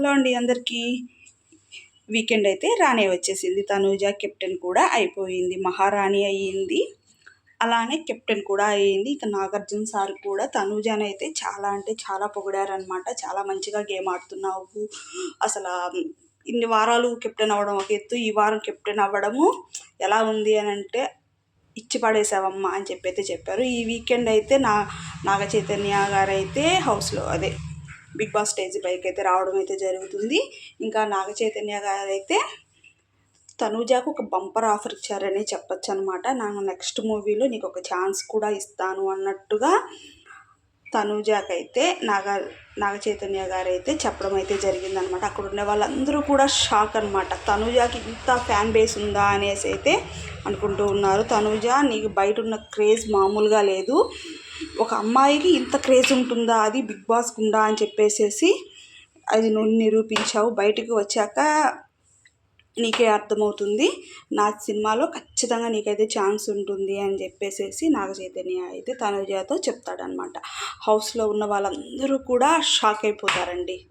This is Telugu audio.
హలో అండి అందరికీ. వీకెండ్ అయితే రాణి వచ్చేసింది. తనూజ కెప్టెన్ కూడా అయిపోయింది. మహారాణి అయ్యింది. అలానే కెప్టెన్ కూడా అయ్యింది. ఇక నాగార్జున సార్ కూడా తనూజాని అయితే చాలా అంటే చాలా పొగిడారనమాట చాలా మంచిగా గేమ్ ఆడుతున్నావు. అసలు ఇన్ని వారాలు కెప్టెన్ అవ్వడం ఒక ఎత్తు ఈ వారం కెప్టెన్ అవ్వడము ఎలా ఉంది అని అంటే ఇచ్చి పడేసావమ్మా అని చెప్పి అయితే చెప్పారు. ఈ వీకెండ్ అయితే నా నాగ చైతన్య గారు అయితే హౌస్లో అదే బిగ్ బాస్ స్టేజ్ పైకి అయితే రావడం అయితే జరుగుతుంది. ఇంకా నాగ చైతన్య గారు అయితే తనూజాకు ఒక బంపర్ ఆఫర్ ఇచ్చారని చెప్పొచ్చు అనమాట నాకు నెక్స్ట్ మూవీలో నీకు ఒక ఛాన్స్ కూడా ఇస్తాను అన్నట్టుగా తనూజాకైతే నాగ నాగ చైతన్య గారు అయితే చెప్పడం అయితే జరిగిందనమాట. అక్కడ ఉన్న వాళ్ళందరూ కూడా షాక్ అనమాట. తనూజాకి ఇంత ఫ్యాన్ బేస్ ఉందా అనేసి అయితే అనుకుంటూ ఉన్నారు. తనూజ నీకు బయట ఉన్న క్రేజ్ మామూలుగా లేదు. అమ్మాయికి ఇంత క్రేజ్ ఉంటుందా? అది బిగ్ బాస్ గుండా అని చెప్పేసేసి అది నువ్వు నిరూపించావు. బయటికి వచ్చాక నీకే అర్థమవుతుంది. నా సినిమాలో ఖచ్చితంగా నీకైతే ఛాన్స్ ఉంటుంది అని చెప్పేసేసి నాగ చైతన్య అయితే తనుజతో చెప్తాడనమాట హౌస్లో ఉన్న వాళ్ళందరూ కూడా షాక్ అయిపోతారండి.